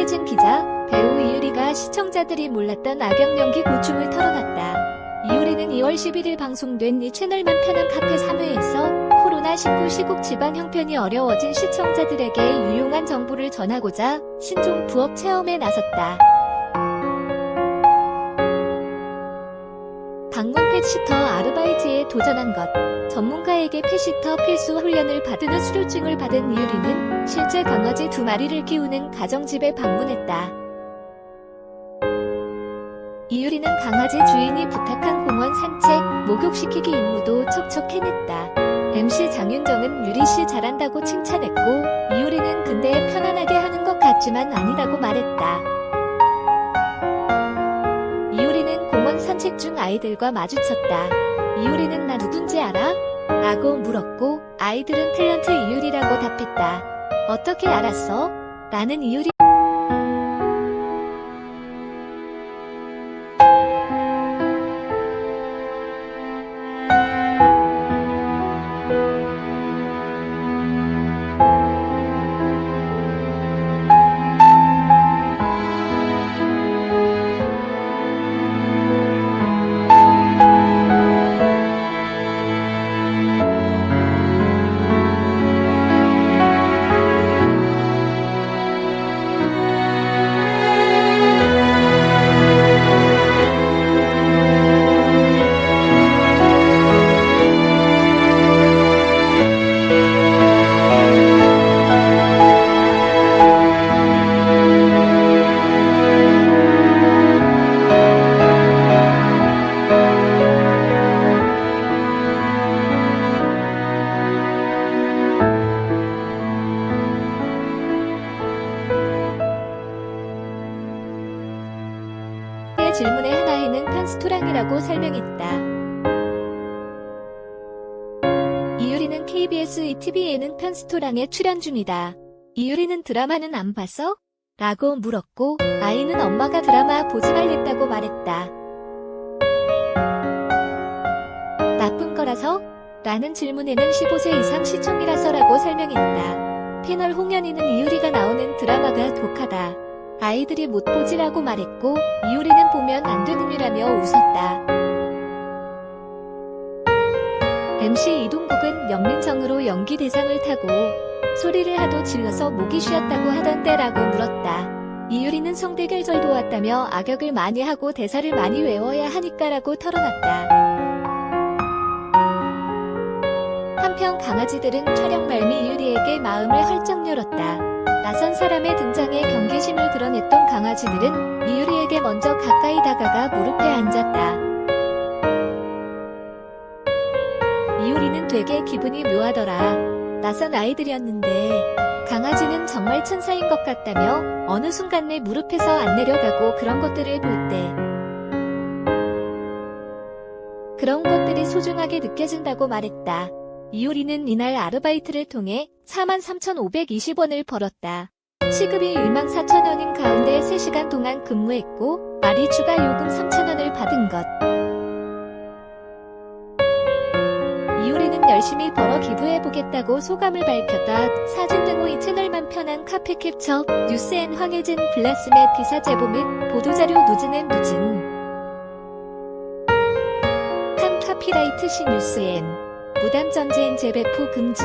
황혜진 기자, 배우 이유리가 시청자들이 몰랐던 악역 연기 고충을 털어놨다. 이유리는 2월 11일 방송된 이 채널만 편한 카페 3회에서 코로나19 시국 집안 형편이 어려워진 시청자들에게 유용한 정보를 전하고자 신종 부업 체험에 나섰다. 방문 펫시터 아르바이트에 도전한 것. 전문가에게 펫시터 필수 훈련을 받은 후 수료증을 받은 이유리는 실제 강아지 두 마리를 키우는 가정집에 방문했다. 이유리는 강아지 주인이 부탁한 공원 산책, 목욕시키기 임무도 척척 해냈다. MC 장윤정은 유리 씨 잘한다고 칭찬했고, 이유리는 근데 편안하게 하는 것 같지만 아니라고 말했다. 이효리는 공원 산책 중 아이들과 마주쳤다. 이효리는 나 누군지 알아? 라고 물었고 아이들은 탤런트 이효리라고 답했다. 어떻게 알았어? 나는 이효리 질문의 하나에는 편스토랑이라고 설명했다. 이유리는 KBS ETV에는 편스토랑에 출연 중이다. 이유리는 드라마는 안 봤어? 라고 물었고 아이는 엄마가 드라마 보지 말랬다고 말했다. 나쁜 거라서? 라는 질문에는 15세 이상 시청이라서 라고 설명했다. 패널 홍현이는 이유리가 나오는 드라마가 독하다. 아이들이 못 보지라고 말했고 이효리는 보면 안 되는 일라며 웃었다. MC 이동국은 연민정으로 연기 대상을 타고 소리를 하도 질러서 목이 쉬었다고 하던데라고 물었다. 이유리는 성대결절도 왔다며 악역을 많이 하고 대사를 많이 외워야 하니까라고 털어놨다. 한편 강아지들은 촬영 말미 이유리에게 마음을 헐쩍 열었다. 낯선 사람의 등장에 경계심을 드러냈던 강아지들은 이유리에게 먼저 가까이 다가가 무릎에 앉았다. 이유리는 되게 기분이 묘하더라. 낯선 아이들이었는데 강아지는 정말 천사인 것 같다며 어느 순간 내 무릎에서 안 내려가고 그런 것들을 볼 때 그런 것들이 소중하게 느껴진다고 말했다. 이효리는 이날 아르바이트를 통해 43,520원을 벌었다. 시급이 14,000원인 가운데 3시간 동안 근무했고 말이 추가 요금 3,000원을 받은 것. 이효리는 열심히 벌어 기부해보겠다고 소감을 밝혔다. 사진 등 후이 채널만 편한 카페 캡처, 뉴스앤 황혜진 블라스멧 기사 제보 및 보도자료 누진앤 누진. 한 카피라이트 시 뉴스앤. 무단 전지인 재배포 금지.